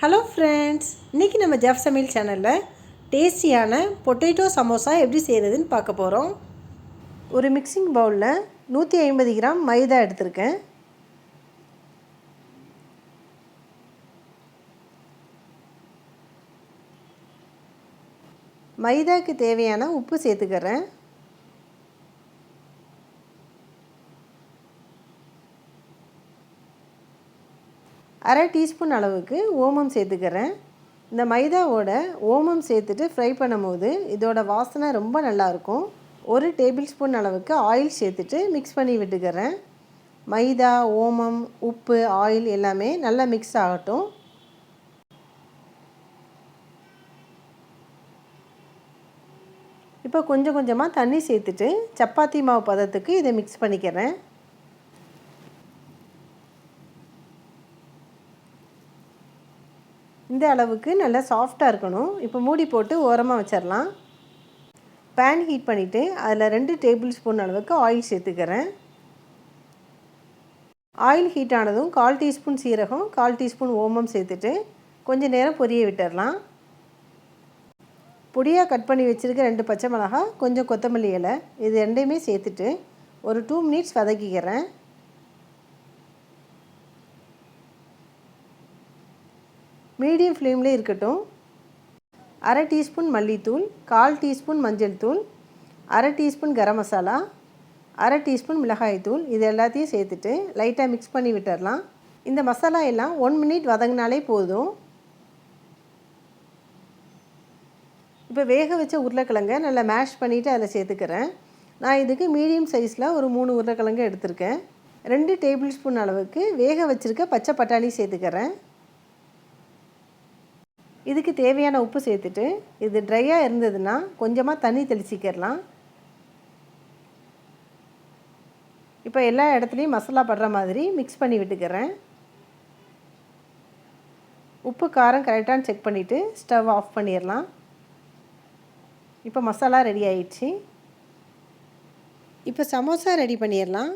Hello friends இன்றைக்கி நம்ம Jeff சமையல் சேனலில் டேஸ்டியான பொட்டேட்டோ சமோசா எப்படி செய்கிறதுன்னு பார்க்க போகிறோம் ஒரு மிக்சிங் பவுலில் நூற்றி ஐம்பது கிராம் மைதா எடுத்திருக்கேன். மைதாக்கு தேவையான உப்பு சேர்த்துக்கிறேன். அரை டீஸ்பூன் அளவுக்கு ஓமம் சேர்த்துக்கிறேன். இந்த மைதாவோட ஓமம் சேர்த்துட்டு ஃப்ரை பண்ணும்போது இதோட வாசனை ரொம்ப நல்லாயிருக்கும் ஒரு டேபிள் ஸ்பூன் அளவுக்கு ஆயில் சேர்த்துட்டு மிக்ஸ் பண்ணி விட்டுக்கிறேன். மைதா ஓமம் உப்பு ஆயில் எல்லாமே நல்லா மிக்ஸ் ஆகட்டும். இப்போ கொஞ்சம் கொஞ்சமாக தண்ணி சேர்த்துட்டு சப்பாத்தி மாவு பதத்துக்கு இதை மிக்ஸ் பண்ணிக்கிறேன். இந்த அளவுக்கு நல்லா சாஃப்டாக இருக்கணும். இப்போ மூடி போட்டு ஓரமாக வச்சிடலாம் பேன் ஹீட் பண்ணிவிட்டு அதில் ரெண்டு டேபிள் ஸ்பூன் அளவுக்கு ஆயில் சேர்த்துக்கிறேன். ஆயில் ஹீட் ஆனதும் கால் டீஸ்பூன் சீரகம் கால் டீஸ்பூன் ஓமம் சேர்த்துட்டு கொஞ்சம் நேரம் பொரிய விட்டுடலாம் பொடியாக கட் பண்ணி வச்சுருக்க ரெண்டு பச்சை மிளகா கொஞ்சம் கொத்தமல்லி இலை இது ரெண்டையுமே சேர்த்துட்டு ஒரு டூ மினிட்ஸ் வதக்கிக்கிறேன். மீடியம் ஃப்ளேம்லேயே இருக்கட்டும். அரை டீஸ்பூன் மல்லித்தூள் கால் டீஸ்பூன் மஞ்சள் தூள் அரை டீஸ்பூன் கரம் மசாலா அரை டீஸ்பூன் மிளகாய்த்தூள் இது எல்லாத்தையும் சேர்த்துட்டு லைட்டாக மிக்ஸ் பண்ணி விட்டுடலாம் இந்த மசாலா எல்லாம் ஒன் மினிட் வதங்கினாலே போதும். இப்போ வேக வச்ச உருளைக்கிழங்க நல்லா மேஷ் பண்ணிவிட்டு அதில் சேர்த்துக்கிறேன். நான் இதுக்கு மீடியம் சைஸில் ஒரு மூணு உருளைக்கிழங்கு எடுத்திருக்கேன். ரெண்டு டேபிள் ஸ்பூன் அளவுக்கு வேக வச்சுருக்க பச்சை பட்டாணி சேர்த்துக்கிறேன். இதுக்கு தேவையான உப்பு சேர்த்துட்டு இது ட்ரையாக இருந்ததுன்னா கொஞ்சமாக தண்ணி தெளிச்சிக்கிறலாம் இப்போ எல்லா இடத்துலையும் மசாலா படுற மாதிரி மிக்ஸ் பண்ணி விட்டுக்கிறேன். உப்பு காரம் கரெக்டானு செக் பண்ணிவிட்டு ஸ்டவ் ஆஃப் பண்ணிடலாம். இப்போ மசாலா ரெடி ஆயிடுச்சு. இப்போ சமோசா ரெடி பண்ணிடலாம்.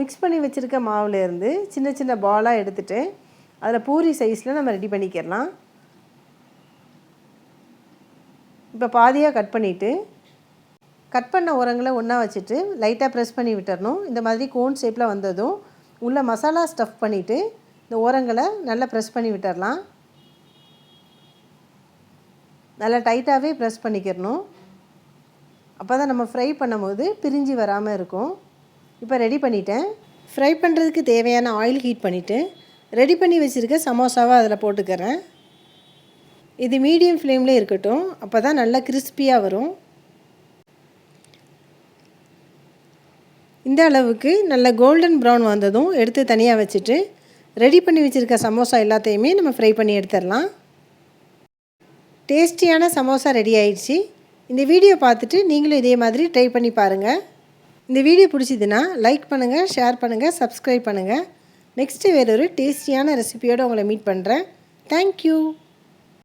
மிக்ஸ் பண்ணி வச்சுருக்க மாவுலேருந்து சின்ன சின்ன பாலாக எடுத்துகிட்டு அதில் பூரி சைஸில் நம்ம ரெடி பண்ணிக்கிறலாம் இப்போ பாதியாக கட் பண்ணிவிட்டு கட் பண்ண உரங்களை ஒன்றா வச்சுட்டு லைட்டாக ப்ரெஸ் பண்ணி விட்டுறணும். இந்த மாதிரி கோன் ஷேப்பில் வந்ததும் உள்ளே மசாலா ஸ்டஃப் பண்ணிவிட்டு இந்த ஓரங்களை நல்லா ப்ரெஸ் பண்ணி விட்டுறலாம். நல்லா டைட்டாகவே ப்ரெஸ் பண்ணிக்கிறணும். அப்போ தான் நம்ம ஃப்ரை பண்ணும்போது பிரிஞ்சு வராமல் இருக்கும். இப்போ ரெடி பண்ணிட்டேன். ஃப்ரை பண்ணுறதுக்கு தேவையான ஆயில் ஹீட் பண்ணிவிட்டு ரெடி பண்ணி வச்சுருக்க சமோசாவை அதில் போட்டுக்கிறேன். இது மீடியம் ஃப்ளேமில் இருக்கட்டும். அப்போ தான் நல்லா கிறிஸ்பியாக வரும். இந்த அளவுக்கு நல்ல கோல்டன் ப்ரௌன் வந்ததும் எடுத்து தனியாக வச்சுட்டு ரெடி பண்ணி வச்சுருக்க சமோசா எல்லாத்தையுமே நம்ம ஃப்ரை பண்ணி எடுத்துடலாம். டேஸ்டியான சமோசா ரெடி ஆயிடுச்சு. இந்த வீடியோ பார்த்துட்டு நீங்களும் இதே மாதிரி ட்ரை பண்ணி பாருங்கள் இந்த வீடியோ பிடிச்சிதுன்னா லைக் பண்ணுங்கள் ஷேர் பண்ணுங்கள் சப்ஸ்கிரைப் பண்ணுங்கள் நெக்ஸ்ட்டு வேறொரு டேஸ்டியான ரெசிபியோடு உங்களை மீட் பண்ணுறேன் தேங்க்யூ